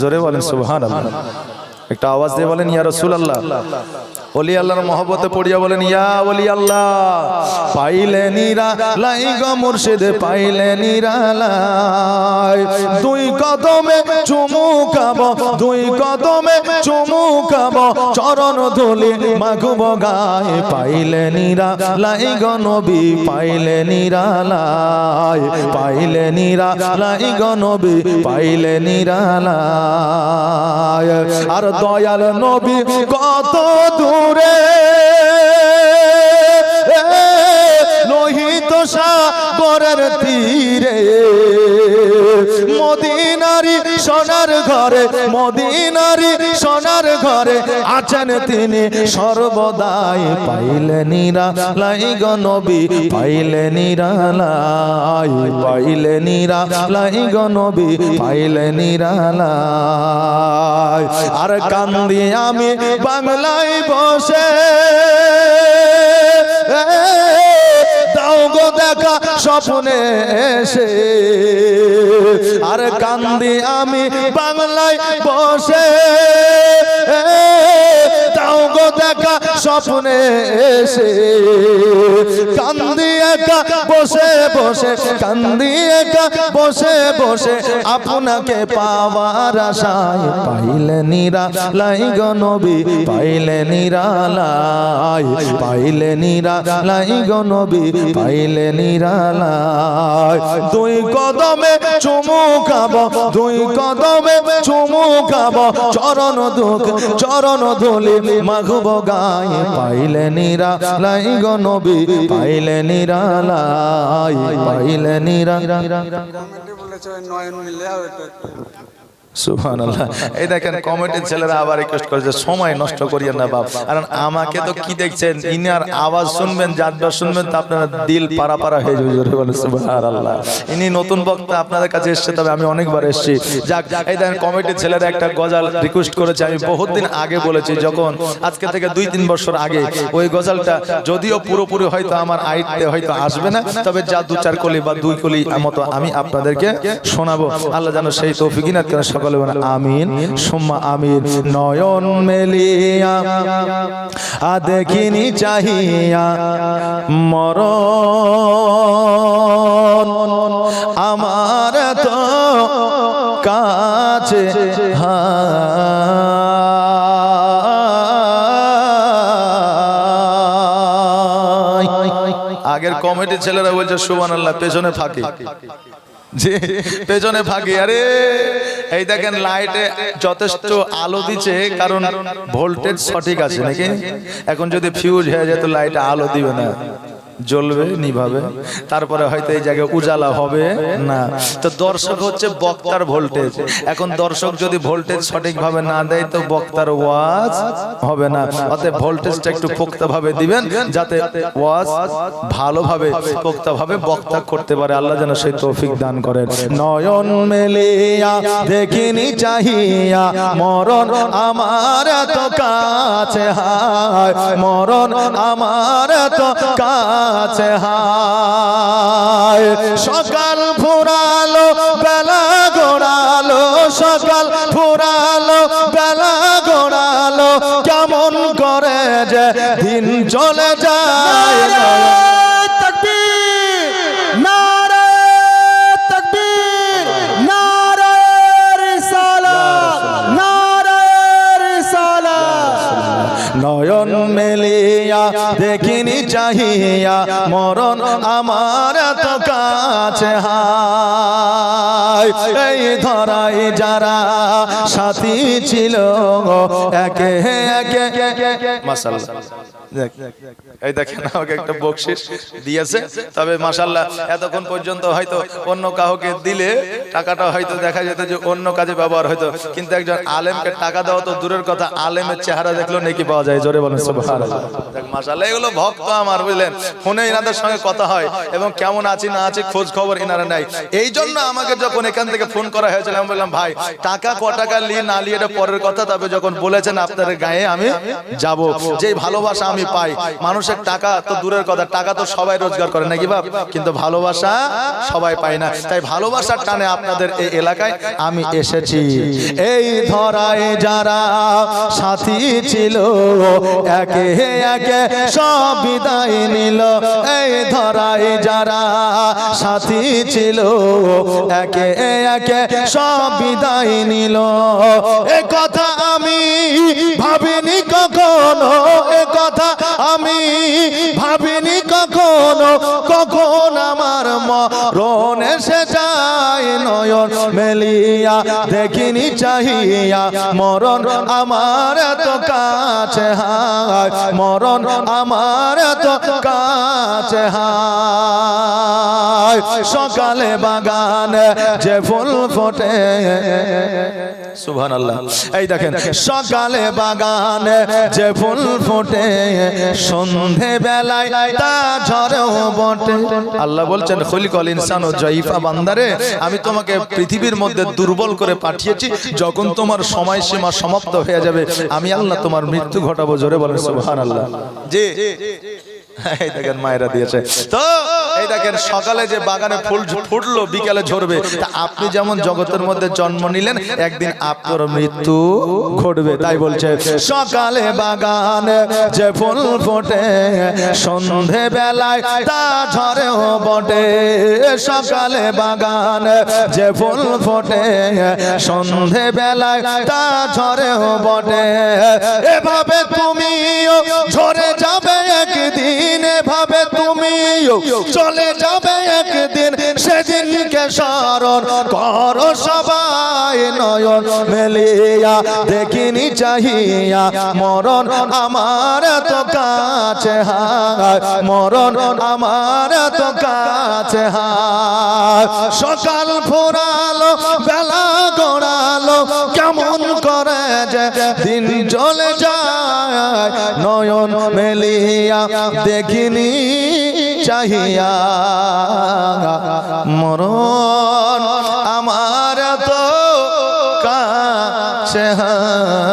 জোরে বলেন একটা আওয়াজ দিয়ে বলেন ইয়া রাসূলুল্লাহ। ওলি আল্লাহর মহব্বতে পড়িয়া বলেন, ইয়া ওলি আল্লাহ, পাইলে নিরা লাই গো মুর্শিদ, পাইলে নিরা লাই। দুই কদমে চুমু খাব, দুই কদমে চুমু খাব, চরণ ধুলি মাগুব গায়ে। পাইলে নিরা লাই গো নবী, পাইলে নিরা লাই। পাইলে নিরা লাই গো নবী, পাইলে নিরা লাই। আর দয়াল নবী কত দূরে লোহিত সোনার ঘরে, মদিনারি সোনার ঘরে আছেন তিনি। সর্বদাই পাইলে নিরা লাই গনবী পাইলে নিরা লাই পাইলে নিরা লাই গনবী পাইলে নিরা লাই। আর কান্দি আমি বাংলায় বসে স্বপ্নে এসে আর কান্দি আমি বাংলায় বসে। দেখা স্বপ্নে এসে। কান্দি একা বসে বসে, কান্দি একা বসে বসে, আপনাকে পাওয়ার আশায় পাইলে নিরা লাই নবী, পাইলে নিরা লাই পাইলে নিরা লাই নবী, পাইলে নিরা লাই দুই কদমে চুমু খাব, দুই কদমে চুমু খাব, চরণ দুঃখ, চরণ ধুলি মাঘব গায়ে পাইলে নিরা লাই গো নবী পাইলে নিরা লাই পাইলে নিরা নয়ন মিলে সুবহানাল্লাহ। এই দেখেন কমিটির ছেলেরা আবার রিকোয়েস্ট করেছে সময় নষ্ট করিয়েন না বাপ। কারণ আমাকে তো কি দেখছেন? ইনার আওয়াজ শুনবেন জাতবার শুনবেন তো আপনারা দিল পারা পারা হয়ে যাবে জোরে বলে সুবহানাল্লাহ। ইনি নতুন বক্তা আপনাদের কাছে এসেছে তবে আমি অনেকবার এসেছি। যাক এই দেখেন কমিটির ছেলেরা একটা গজাল রিকোয়েস্ট করেছে আমি বহুত দিন আগে বলেছি যখন আজকে থেকে দুই তিন বছর আগে ওই গজালটা যদিও পুরোপুরি হয়তো আমার আইতে হয়তো আসবে না তবে যা দু চার কলি বা দুই কলি মতো আমি আপনাদেরকে শোনাবো আল্লাহ যেন সেই তৌফিকিনাত করে সকলে আমিন। সুম্মা আমিন। নয়ন মেলিয়া, আ দেখিনি চাহিয়া মর আমার তো কাছে আগের কমিটি ছেলেরা বলছে সুবান আল্লাহ পেছনে ফাঁকি যে পেছনে ফাঁকি, আরে, এই দেখেন লাইটে যথেষ্ট আলো দিচ্ছে, কারণ ভোল্টেজ সঠিক আছে নাকি? এখন যদি ফিউজ হয়ে যায় তো লাইটে আলো দিবে না। জ্বলবে, নিভাবে। তারপরে হয়তো এই জায়গায় উজালা হবে। না। তো দর্শক হচ্ছে বক্তার ভোল্টেজ এখন দর্শক যদি ভোল্টেজ সঠিকভাবে না দেয়, তো বক্তার ওয়াজ হবে না। অতএব ভোল্টেজটা একটু পোক্তভাবে দিবেন, যাতে ওয়াজ ভালোভাবে, পোক্তভাবে বক্তা করতে পারে। আল্লাহ যেন সেই তৌফিক দান করেন। নয়ন মেলিয়া, দেখিনি চাহিয়া, মরণ আমার এত কাছে হায়। মরণ আমার এত কাছে হায়। সকাল ফুরালো বেলা গোড়ালো সকাল ফুরালো বেলা গোড়ালো কেমন করে যে দিন চাহিয়া মরণ আমার এত কাছে এই ধরাই যারা সাথী ছিল একে একে এই দেখেন আমাকে একটা বকশিস দিয়েছে তবে মাসাল্লাহ এতক্ষণ পর্যন্ত হয়তো অন্য কাউকে দিলে টাকাটা হয়তো দেখা যেত যে অন্য কাজে ব্যবহার হয়তো কিন্তু একজন আলেমকে টাকা দেওয়া তো দূরের কথা আলেমের চেহারা দেখল নাকি পাওয়া যায় জোরে বলেন সুবহানাল্লাহ। এগুলো ভক্ত আমার বুঝলেন? ফোনে এনাদের সঙ্গে কথা হয় এবং কেমন আছি না আছি খোঁজ খবর এনারা নাই এই জন্য আমাকে যখন এখান থেকে ফোন করা হয়েছিল আমি বললাম ভাই টাকা ক টাকা লি না এটা পরের কথা তবে যখন বলেছেন আপনাদের গায়ে আমি যাব। যে ভালোবাসা আমি আমি পাই। মানুষের টাকা তো দূরের কথা, টাকা তো সবাই রোজগার করে, নাকি বাপ? কিন্তু ভালোবাসা সবাই পায় না। তাই ভালোবাসার টানে আপনাদের এই এলাকায় আমি এসেছি। এই ধরায় যারা সাথী ছিল, একে একে সব বিদায় নিল। এই ধরায় যারা সাথী ছিল, একে একে সব বিদায় নিল। এ কথা মরণ এসে যায় নয়ন মেলিয়া, দেখিনি চাহিয়া, মরণ আমার এত কাছে হায়, মরণ আমার এত কাছে হায়। সকালে বাগানে যে ফুল ফোটে সুবহান আল্লাহ এই দেখেন, সকালে বাগানে যে ফুল ফোটে সন্ধে বেলায় তা ঝরেও বটে। আল্লাহ বলছেন ও বান্দারে, আমি তোমাকে পৃথিবীর মধ্যে দুর্বল করে পাঠিয়েছি, যখন তোমার সময়সীমা সমাপ্ত হয়ে যাবে, আমি আল্লাহ তোমার মৃত্যু ঘটাবো, জোরে বলেন সুবহান আল্লাহ এই দেখেন মায়েরা দিয়েছে। তো এই দেখেন সকালে যে বাগানে ফুল ফুটলো, বিকালে ঝরবে, তা আপনি যেমন জগতের মধ্যে জন্ম নিলেন, একদিন আপনার মৃত্যু ঘটবে, তাই বলছে। সকালে বাগানে যে ফুল ফোটে সন্ধে বেলায় তা ঝরেও বটে। সকালে বাগানে যে ফুল ফোটে সন্ধে বেলায় তা ঝরেও বটে। এভাবে তুমিও ঝরে যাবে একদিন, এভাবে তুমিও চলে যাবে একদিন। সেদিনকে স্মরণ করো সবাই নয়ন মেলিয়া, দেখিনি চাহিয়া, মরণ আমার এত কাছে হায়, মরণ আমার এত কাছে হায়। সকাল ফোরালো বেলা গড়ালো, কেমন করে যে দিন চলে যায়। নয়ন মেলিয়া দেখিনি চাহিয়া। মরণ আমার তো কাছে হায়।